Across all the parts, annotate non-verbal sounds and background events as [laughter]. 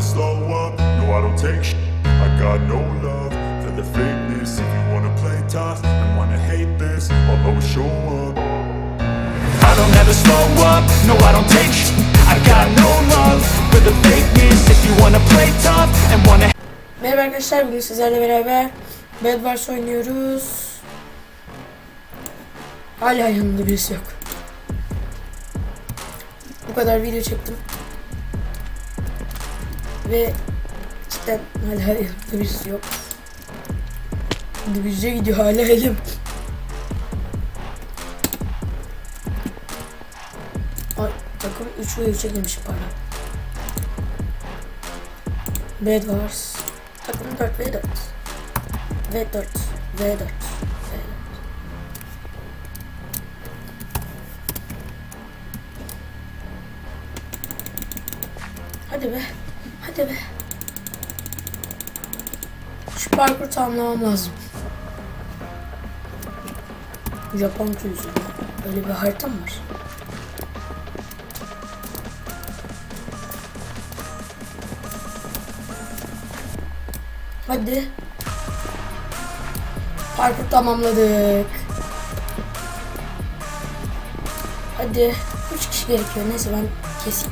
never slow up, no I don't take sh- I got no love for the fakeness If you wanna play tough and wanna hate this I'll always show up I don't ever slow up, no I don't take sh- I got no love for the fakeness If you wanna play tough and wanna Merhaba arkadaşlar bugün sizlerle beraber Bed Wars oynuyoruz. Hala yanında birisi yok. Bu kadar video çektim. Ve cidden hala yanında birisi yok. Divize gidiyor hala elim. Ay takım 3 ve 3'e girmiş pardon. Bed Wars. Takım 4 ve 4. Ve 4. Ve 4. Hadi be. Hadi be. Şu parkur tamamlamam lazım. Japon kültürü. Öyle bir haritam var. Hadi. Parkur tamamladık. Hadi. 3 kişi gerekiyor. Neyse ben keseyim.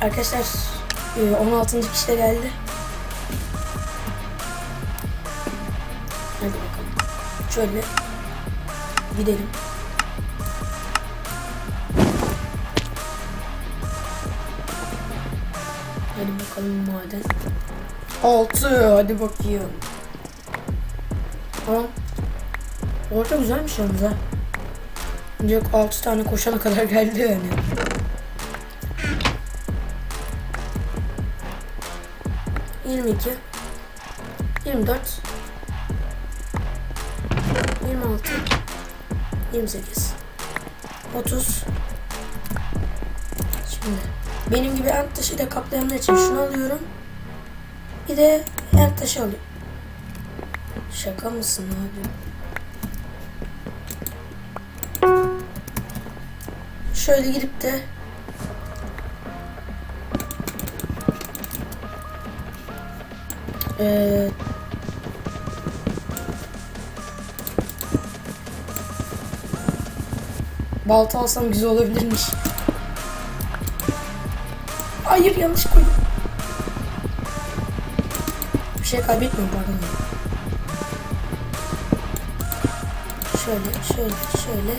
Arkadaşlar 16. kişi de geldi. Hadi bakalım. Şöyle gidelim. Hadi bakalım maden. 6 hadi bakayım. Aa, orta güzelmiş yalnız ha. Ancak 6 tane koşana kadar geldi yani. Yirmi iki, yirmi dört, yirmi altı, yirmi sekiz, otuz. Şimdi benim gibi ant taşı da kaplayanlar için şunu alıyorum. Bir de ant taşı alıyorum. Şaka mısın abi? Şöyle gidip de Ee, balta alsam güzel olabilirmiş. Hayır yanlış koydum. Bir şey kaybetmiyorum pardon. Şöyle, şöyle, şöyle.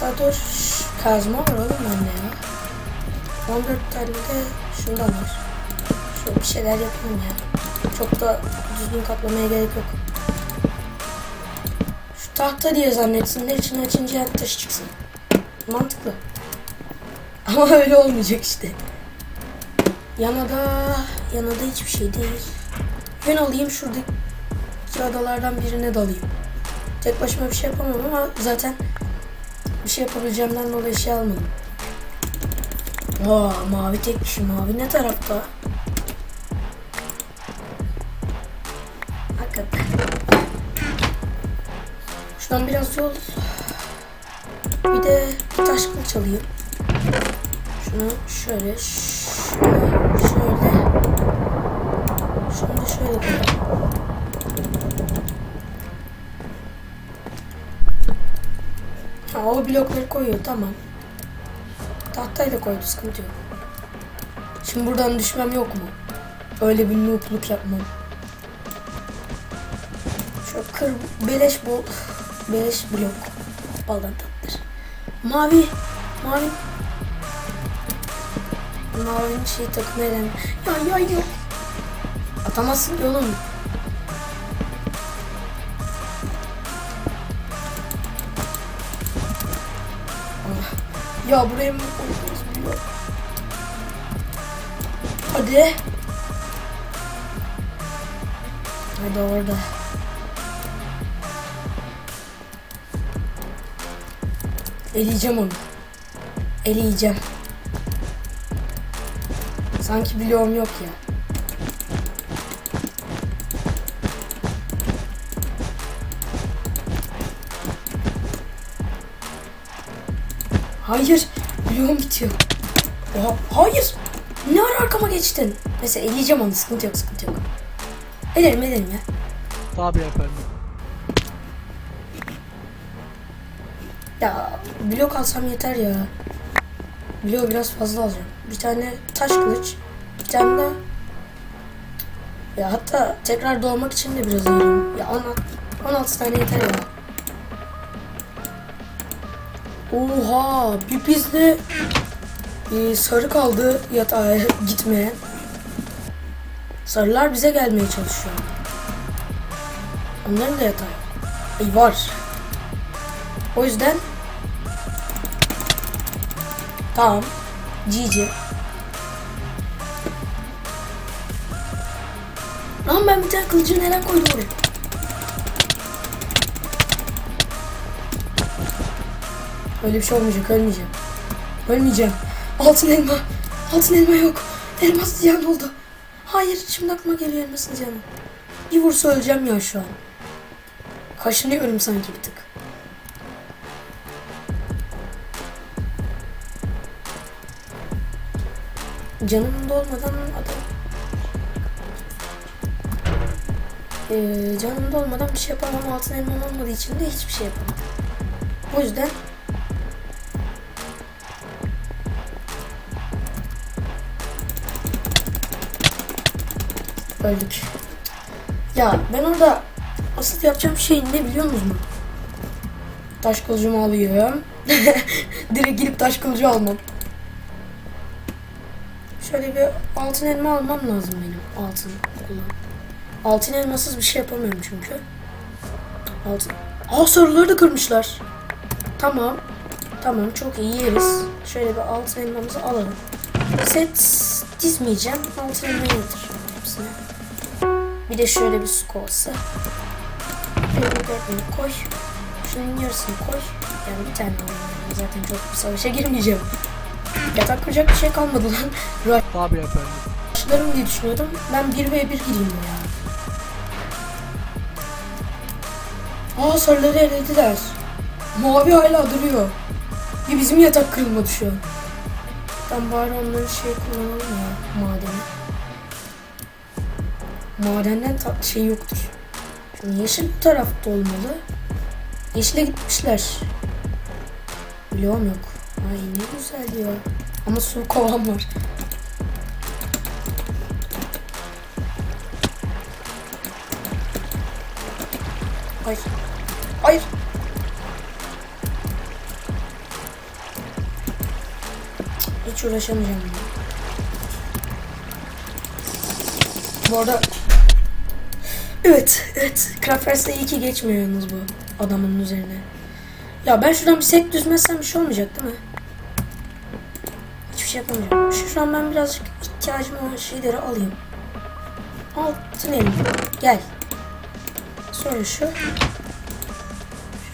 Daha dur, kazma var oğlum bende ya. 14 tane de şundan var. Şöyle bir şeyler yapayım ya. Çok da düzgün kaplamaya gerek yok. Şu tahta diye zannetsinler içine açınca her taş çıksın. Mantıklı. [laughs] Ama öyle olmayacak işte. Yanada, yanada hiçbir şey değil. Yön alayım şuradaki adalardan birine dalayım. Tek başıma bir şey yapamam ama zaten bir şey yapabileceğimden dolayı şey almadım. Aa, mavi tek kişi. Mavi ne tarafta? Hakikaten. Şuradan biraz yol. Bir de bir taş kılıç alayım. Şunu şöyle, şöyle, şöyle. Şunu da şöyle koyalım. Ha, o blokları koyuyor tamam. Tahtayı da koydu sıkıntı yok. Şimdi buradan düşmem yok mu? Öyle bir noobluk yapmam. Kır beleş bol beleş blok baldan tatlıdır. Mavi mavi Mavinin şey takım eden. Ya ya yok. Atamazsın ki oğlum. Ya buraya mı bilmiyorum. Hadi. Hadi orada. Eleyeceğim onu. Eleyeceğim. Sanki biliyorum yok ya. Hayır. Bloğum bitiyor. Oha, hayır. Ne ara arkama geçtin? Neyse eleyeceğim onu sıkıntı yok sıkıntı yok. Ederim ederim ya. Tabii efendim. Ya blok alsam yeter ya. Blok biraz fazla alacağım. Bir tane taş kılıç. Bir tane de ya hatta tekrar doğmak için de biraz ayırayım. Ya 16, 16 tane yeter ya. Oha bir bizde e, sarı kaldı yatağa gitmeyen. Sarılar bize gelmeye çalışıyor. Onların da yatağı. Ay var. O yüzden Tamam. GG. Lan ben bir tane kılıcı neden koydum oraya? Öyle bir şey olmayacak, ölmeyeceğim. Ölmeyeceğim. Altın elma. Altın elma yok. Elmas ziyan oldu. Hayır, şimdi aklıma geliyor elmasın ziyanı. Bir vursa öleceğim ya şu an. Kaşınıyorum sanki bir tık. Canım dolmadan adam... Ee, canım dolmadan bir şey yapamam. Altın elmam olmadığı için de hiçbir şey yapamam. O yüzden öldük. Ya ben orada asıl yapacağım şey ne biliyor musunuz? Taş kılıcımı alıyorum. [laughs] Direkt gidip taş kılıcı almam. Şöyle bir altın elma almam lazım benim. Altın kullan. Altın elmasız bir şey yapamıyorum çünkü. Altın. Aa sarıları da kırmışlar. Tamam. Tamam çok iyi yeriz. Şöyle bir altın elmamızı alalım. Set dizmeyeceğim. Altın elmayı getir. Hepsine. Bir de şöyle bir su kovası. Şöyle koy. Şunun yarısını koy. Yani bir tane alayım. Zaten çok savaşa girmeyeceğim. Yatak kuracak bir şey kalmadı lan. Tabii efendim. Rushlarım diye düşünüyordum. Ben 1v1 gireyim ya. Aa sarıları elediler. Mavi hala duruyor. Bir bizim yatak kırılmadı şu an. Ben bari onları şey kullanalım ya madeni. Madenden tatlı şey yoktur. Şimdi yeşil bu tarafta olmalı. Yeşile gitmişler. Bloğum yok. Ay ne güzel ya. Ama su kovam var. Hayır. Hayır. Hiç uğraşamayacağım. Bu arada Evet, evet. Craftvers'te iyi ki geçmiyor yalnız bu adamın üzerine. Ya ben şuradan bir set düzmezsem bir şey olmayacak değil mi? Şey yapamayacağım. Şu, an ben birazcık ihtiyacım olan şeyleri alayım. Altın elim. Gel. Sonra şu.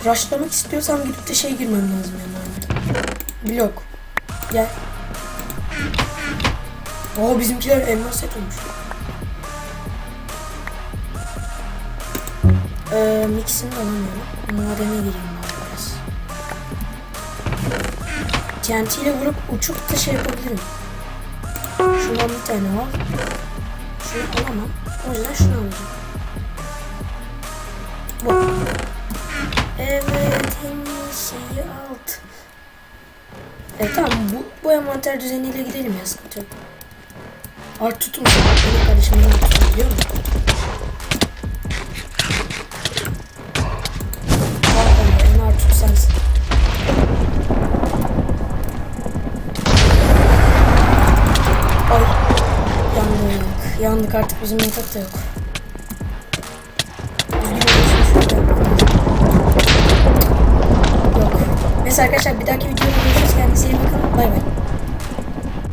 Rushlamak istiyorsam gidip de şey girmem lazım yanlarına. Blok. Gel. Oo bizimkiler elmas set olmuş. Ee, mixini alamıyorum. Madene gireyim bari TNT ile vurup uçup da şey yapabilirim. Şundan bir tane al. Şunu alamam. O yüzden şunu alacağım. Bu. Evet, en şeyi alt. Evet tamam bu, bu envanter düzeniyle gidelim ya sıkıntı yok. Art tutun. Benim kardeşim beni tutuyor biliyor musun? Onu, en art tut sensin. Yandık artık bizim yatak da yok. Yok. Neyse arkadaşlar bir dahaki videoda görüşürüz. Kendinize iyi bakın. Bay bay.